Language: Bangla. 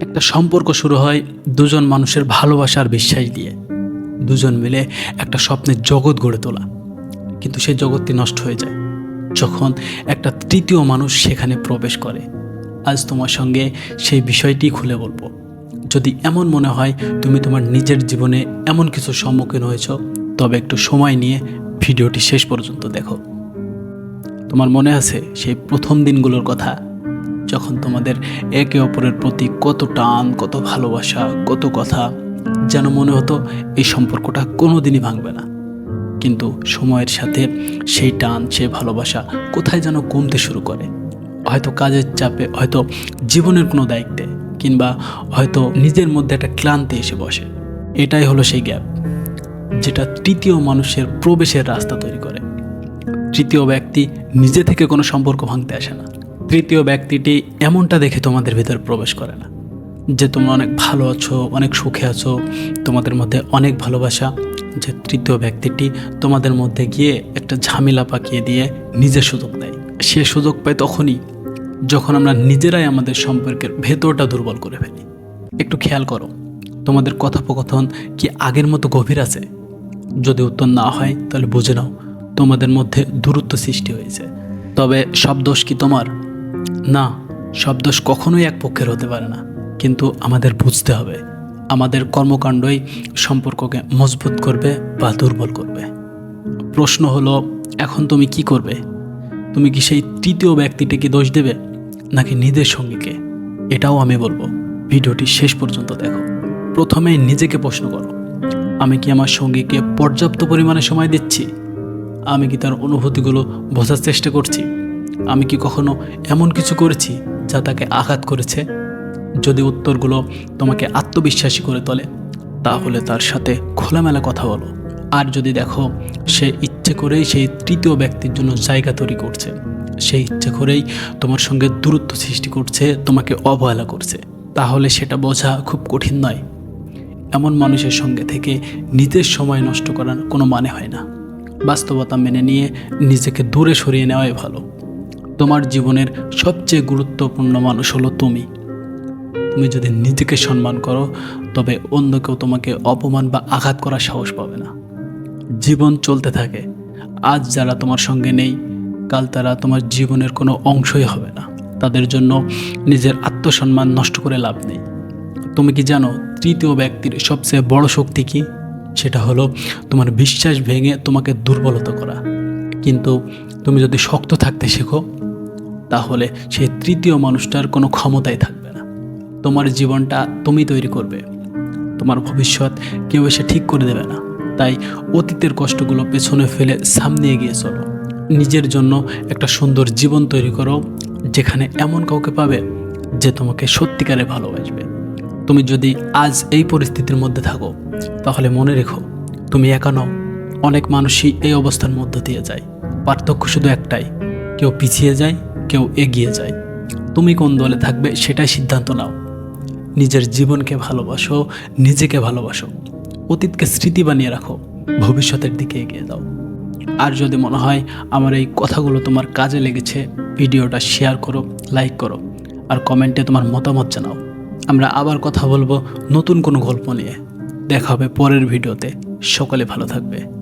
একটা সম্পর্ক শুরু হয় দুজন মানুষের ভালোবাসার বিশ্বাস দিয়ে। দুজন মিলে একটা স্বপ্নের জগৎ গড়ে তোলা। কিন্তু সেই জগৎটি নষ্ট হয়ে যায়। যখন একটা তৃতীয় মানুষ সেখানে প্রবেশ করে, আজ তোমার সঙ্গে সেই বিষয়টি খুলে বলব। যদি এমন মনে হয় তুমি তোমার নিজের জীবনে এমন কিছু সম্মুখীন হয়েছ, তবে একটু সময় নিয়ে ভিডিওটি শেষ পর্যন্ত দেখো। তোমার মনে আছে সেই প্রথম দিনগুলোর কথা? যখন তোমাদের একে অপরের প্রতি কত টান, কত ভালোবাসা, কত কথা, যেন মনে হতো এই সম্পর্কটা কোনো দিনই ভাঙবে না। কিন্তু সময়ের সাথে সেই টান, সেই ভালোবাসা কোথায় যেন কমতে শুরু করে। হয়তো কাজের চাপে, হয়তো জীবনের কোনো দায়িত্বে, কিংবা হয়তো নিজের মধ্যে একটা ক্লান্তি এসে বসে। এটাই হলো সেই গ্যাপ, যেটা তৃতীয় মানুষের প্রবেশের রাস্তা তৈরি করে। তৃতীয় ব্যক্তি নিজে থেকে কোনো সম্পর্ক ভাঙতে আসে না। তৃতীয় ব্যক্তিটি এমনটা দেখে তোমাদের ভিতর প্রবেশ করে না, যে তোমরা অনেক ভালো আছো, অনেক সুখে আছো, তোমাদের মধ্যে অনেক ভালোবাসা, যে তৃতীয় ব্যক্তিটি তোমাদের মধ্যে গিয়ে একটা ঝামেলা পাকিয়ে দিয়ে নিজের সুযোগ দেয়। সে সুযোগ পায় তখনই যখন আমরা নিজেরাই আমাদের সম্পর্কের ভেতরটা দুর্বল করে ফেলি। একটু খেয়াল করো, তোমাদের কথোপকথন কি আগের মতো গভীর আছে? যদি উত্তর না হয়, তাহলে বুঝে নাও, তোমাদের মধ্যে দূরত্ব সৃষ্টি হয়েছে। তবে সব দোষ কি তোমার? না, সব দোষ কখনোই এক পক্ষের হতে পারে না। কিন্তু আমাদের বুঝতে হবে, আমাদের কর্মকাণ্ডই সম্পর্ককে মজবুত করবে বা দুর্বল করবে। প্রশ্ন হলো, এখন তুমি কি করবে? তুমি কি সেই তৃতীয় ব্যক্তিটিকে দোষ দেবে, নাকি নিজের সঙ্গীকে? এটাও আমি বলব, ভিডিওটি শেষ পর্যন্ত দেখো। প্রথমে নিজেকে প্রশ্ন করো, আমি কি আমার সঙ্গীকে পর্যাপ্ত পরিমাণে সময় দিচ্ছি? আমি কি তার অনুভূতিগুলো বোঝার চেষ্টা করছি? আমি কি কখনো এমন কিছু করেছি যা তাকে আঘাত করেছে? যদি উত্তরগুলো তোমাকে আত্মবিশ্বাসী করে তোলে, তাহলে তার সাথে খোলামেলা কথা বলো। আর যদি দেখো, সে ইচ্ছে করেই সেই তৃতীয় ব্যক্তির জন্য জায়গা তৈরি করছে সেই ইচ্ছে করেই তোমার সঙ্গে দূরত্ব সৃষ্টি করছে, তোমাকে অবহেলা করছে, তাহলে সেটা বোঝা খুব কঠিন নয়। এমন মানুষের সঙ্গে থেকে নিজের সময় নষ্ট করার কোনো মানে হয় না। বাস্তবতা মেনে নিয়ে নিজেকে দূরে সরিয়ে নেওয়াই ভালো। তোমার জীবনের সবচেয়ে গুরুত্বপূর্ণ মানুষ হলো তুমি। তুমি যদি নিজেকে সম্মান করো, তবে অন্য কেউ তোমাকে অপমান বা আঘাত করার সাহস পাবে না। জীবন চলতে থাকে। আজ যারা তোমার সঙ্গে নেই, কাল তারা তোমার জীবনের কোনো অংশই হবে না। তাদের জন্য নিজের আত্মসম্মান নষ্ট করে লাভ নেই। তুমি কি জানো, তৃতীয় ব্যক্তির সবচেয়ে বড় শক্তি কি? সেটা হলো তোমার বিশ্বাস ভেঙে তোমাকে দুর্বলতা করা। কিন্তু তুমি যদি শক্ত থাকতে শেখো তাহলে সেই তৃতীয় মানুষটার কোনো ক্ষমতাই থাকবে না। তোমার জীবনটা তুমি তৈরি করবে। তোমার ভবিষ্যৎ কেউ এসে ঠিক করে দেবে না। তাই অতীতের কষ্টগুলো পেছনে ফেলে সামনে এগিয়ে চলো। নিজের জন্য একটা সুন্দর জীবন তৈরি করো, যেখানে এমন কাউকে পাবে যে তোমাকে সত্যিকারে ভালোবাসবে। তুমি যদি আজ এই পরিস্থিতির মধ্যে থাকো, তাহলে মনে রেখো, তুমি একা নও। অনেক মানুষই এই অবস্থার মধ্য দিয়ে যায়। পার্থক্য শুধু একটাই, কেউ পিছিয়ে যায় কেউ এগিয়ে যায়। তুমি কোন দলে থাকবে সেটাই সিদ্ধান্ত নাও। নিজের জীবনকে ভালোবাসো, নিজেকে ভালোবাসো। অতীতকে স্মৃতি বানিয়ে রাখো, ভবিষ্যতের দিকে এগিয়ে দাও। আর যদি মনে হয় আমার এই কথাগুলো তোমার কাজে লেগেছে, ভিডিওটা শেয়ার করো, লাইক করো, আর কমেন্টে তোমার মতামত জানাও। আমরা আবার কথা বলব নতুন কোনো গল্প নিয়ে। দেখা হবে পরের ভিডিওতে। সকলে ভালো থাকবে।